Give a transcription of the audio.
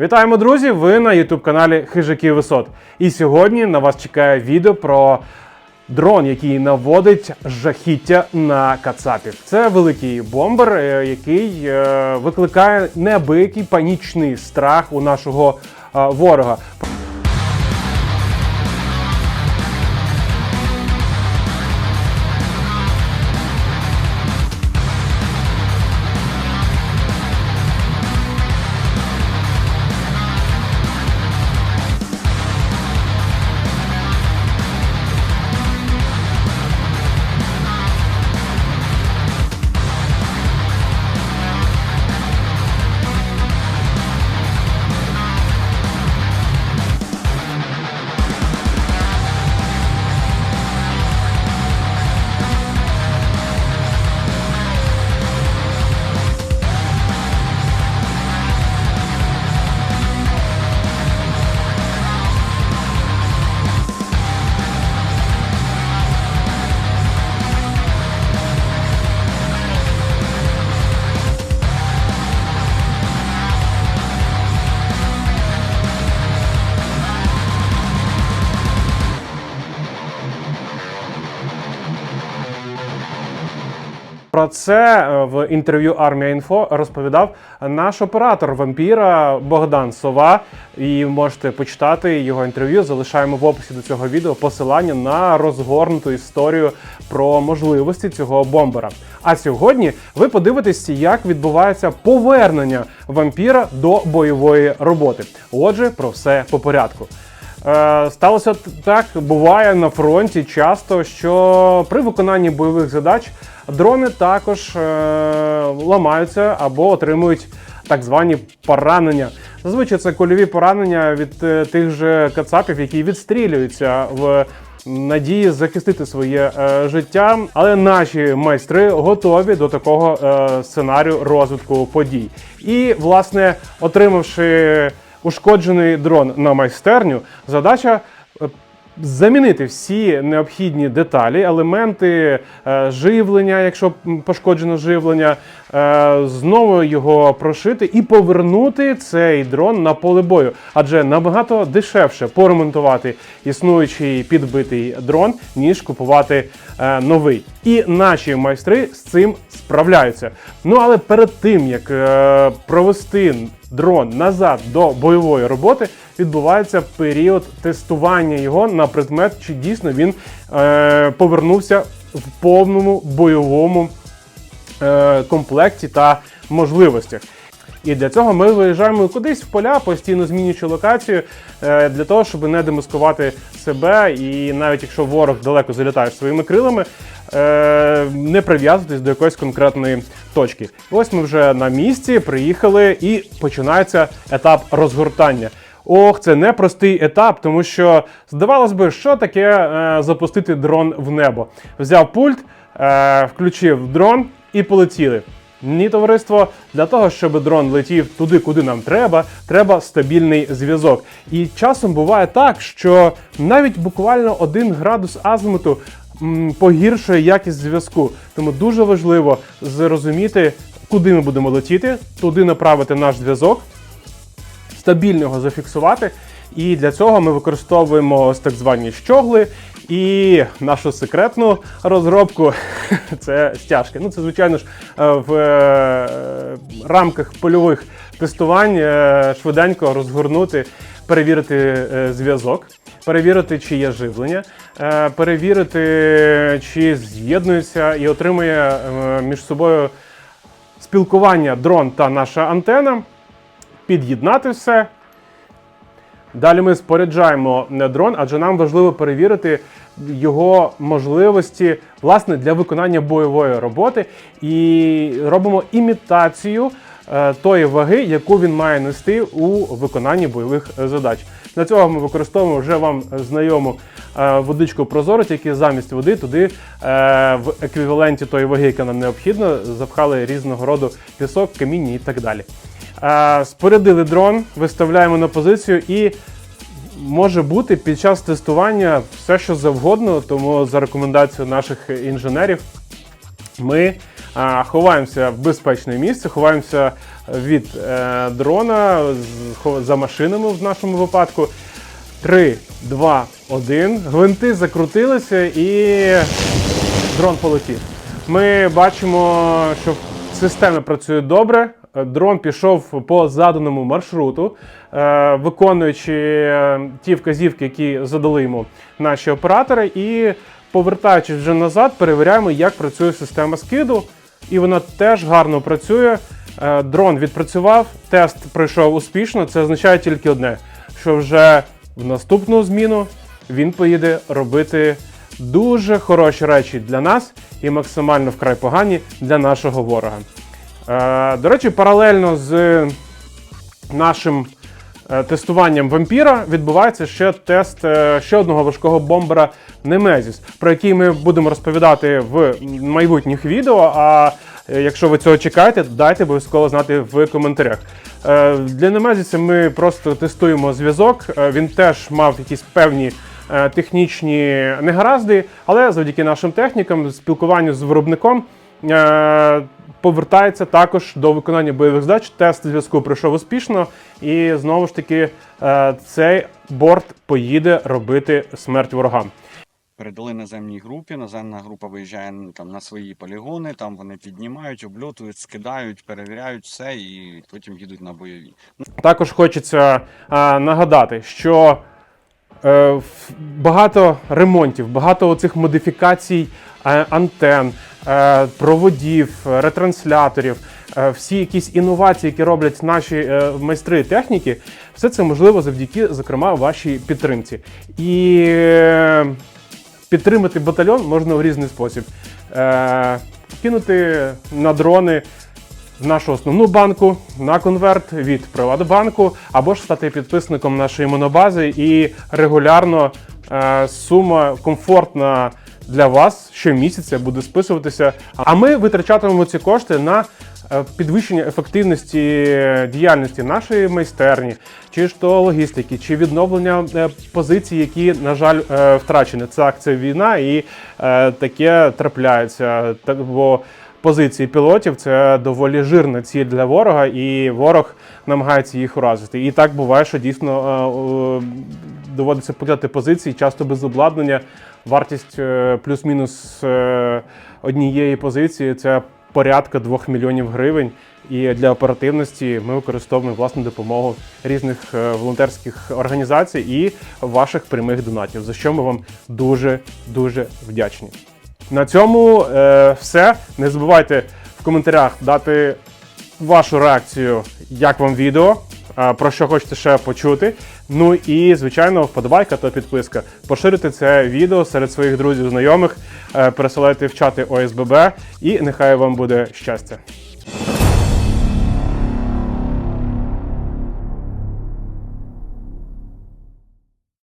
Вітаємо, друзі! Ви на youtube каналі Хижаки Висот. І сьогодні на вас чекає відео про дрон, який наводить жахіття на кацапів. Це великий бомбер, е, який е, викликає неабиякий панічний страх у нашого е, ворога. Про це е, в інтерв'ю Армія Інфо розповідав наш оператор вампіра Богдан Сова. І можете почитати його інтерв'ю. Залишаємо в описі до цього відео посилання на розгорнуту історію про можливості цього бомбера. А сьогодні ви подивитесь, як відбувається повернення вампіра до бойової роботи. Отже, про все по порядку. Е, Сталося так, буває на фронті часто, що при виконанні бойових задач дрони також е, ламаються або отримують так звані поранення. Зазвичай це кульові поранення від е, тих же кацапів, які відстрілюються в надії захистити своє життя. Але наші майстри готові до такого сценарію розвитку подій. І, власне, отримавши ушкоджений дрон на майстерню, задача е, замінити всі необхідні деталі, елементи е, живлення, якщо пошкоджено живлення, е, знову його прошити і повернути цей дрон на поле бою. Адже набагато дешевше поремонтувати існуючий підбитий дрон, ніж купувати новий. І наші майстри з цим справляються. Ну але перед тим як провести дрон назад до бойової роботи, відбувається період тестування його на предмет, чи дійсно він е, повернувся в повному бойовому е, комплекті та можливостях. І для цього ми виїжджаємо кудись в поля, постійно змінюючи локацію, е, для того, щоб не демаскувати себе, і навіть якщо ворог далеко залітає своїми крилами, е, не прив'язуватись до якоїсь конкретної точки. Ось ми вже на місці приїхали, і починається етап розгортання. Ох, це непростий етап, тому що здавалось би, що таке е, запустити дрон в небо. Взяв пульт, включив дрон і полетіли. Ні, товариство, для того, щоб дрон летів туди, куди нам треба, треба стабільний зв'язок. І часом буває так, що навіть буквально один градус азимуту погіршує якість зв'язку. Тому дуже важливо зрозуміти, куди ми будемо летіти, туди направити наш зв'язок стабільно його зафіксувати. І для цього ми використовуємо ось так звані щогли і нашу секретну розробку це стяжки. Ну, це, звичайно ж, е, в е, рамках польових тестувань е, швиденько розгорнути, перевірити зв'язок, перевірити, чи є живлення, перевірити, чи з'єднується і отримує між собою спілкування дрон та наша антена під'єднати все. Далі ми споряджаємо дрон, адже нам важливо перевірити його можливості власне для виконання бойової роботи і робимо імітацію е, тої ваги, яку він має нести у виконанні бойових е, задач. Для цього ми використовуємо вже вам знайому е, водичку прозору, тільки замість води туди в еквіваленті тої ваги, яка нам необхідна, запхали різного роду пісок, каміння і так далі. Е, Спорядили дрон, виставляємо на позицію і може бути під час тестування все, що завгодно, тому за рекомендацією наших інженерів ми ховаємося в безпечне місце, ховаємося від е, дрона за машинами в нашому випадку. 3, 2, 1. Гвинти закрутилися і дрон полетів. Ми бачимо, що система працює добре. Е, Дрон пішов по заданому маршруту, е, виконуючи е, ті вказівки, які задали йому наші оператори, і повертаючись вже назад, перевіряємо, як працює система скиду. І вона теж гарно працює. Дрон відпрацював, тест пройшов успішно. Це означає тільки одне: що вже в наступну зміну він поїде робити дуже хороші речі для нас і максимально вкрай погані для нашого ворога. Е, До речі, паралельно з нашим е, тестуванням вампіра відбувається ще тест е, ще одного важкого бомбера Немезіс, про який ми будемо розповідати в майбутніх відео. А якщо ви цього чекаєте, дайте обов'язково знати в коментарях. Для Немезіса ми просто тестуємо зв'язок. Він теж мав якісь певні технічні негаразди, але завдяки нашим технікам, спілкуванню з виробником. Повертається також до виконання бойових задач. Тест зв'язку пройшов успішно, і знову ж таки е, цей борт поїде робити смерть ворогам. Передали наземній групі. Наземна група виїжджає ну, там на свої полігони, там вони піднімають, обльотують, скидають, перевіряють все і потім їдуть на бойові. Також хочеться е, нагадати, що е, багато ремонтів, багато оцих модифікацій е, антен, проводів, е, ретрансляторів, е, всі якісь інновації, які роблять наші е, майстри техніки, все це можливо завдяки, зокрема, вашій підтримці. І е, підтримати батальйон можна в різний спосіб. Е, кинути на дрони в нашу основну банку на конверт від Приватбанку, або ж стати підписником нашої монобази і регулярно е, сума комфортна для вас щомісяця буде списуватися. А ми витрачатимемо ці кошти на е, підвищення ефективності діяльності нашої майстерні, чи ж то логістики, чи відновлення е, позицій, які, на жаль, е, втрачені. Це війна, і е, таке трапляється. Бо позиції пілотів це доволі жирна ціль для ворога, і ворог намагається їх уразити. І так буває, що дійсно е, е, доводиться покидати позиції, часто без обладнання. Вартість е, плюс-мінус е, однієї позиції це порядка 2 мільйонів гривень. І для оперативності ми використовуємо власну допомогу різних е, волонтерських організацій і ваших прямих донатів, за що ми вам дуже дуже вдячні. На цьому все. Не забувайте в коментарях дати вашу реакцію, як вам відео, про що хочете ще почути. Ну і, звичайно, вподобайка та підписка. Поширюйте це відео серед своїх друзів, знайомих, е, пересилайте в чати ОСББ і нехай вам буде щастя.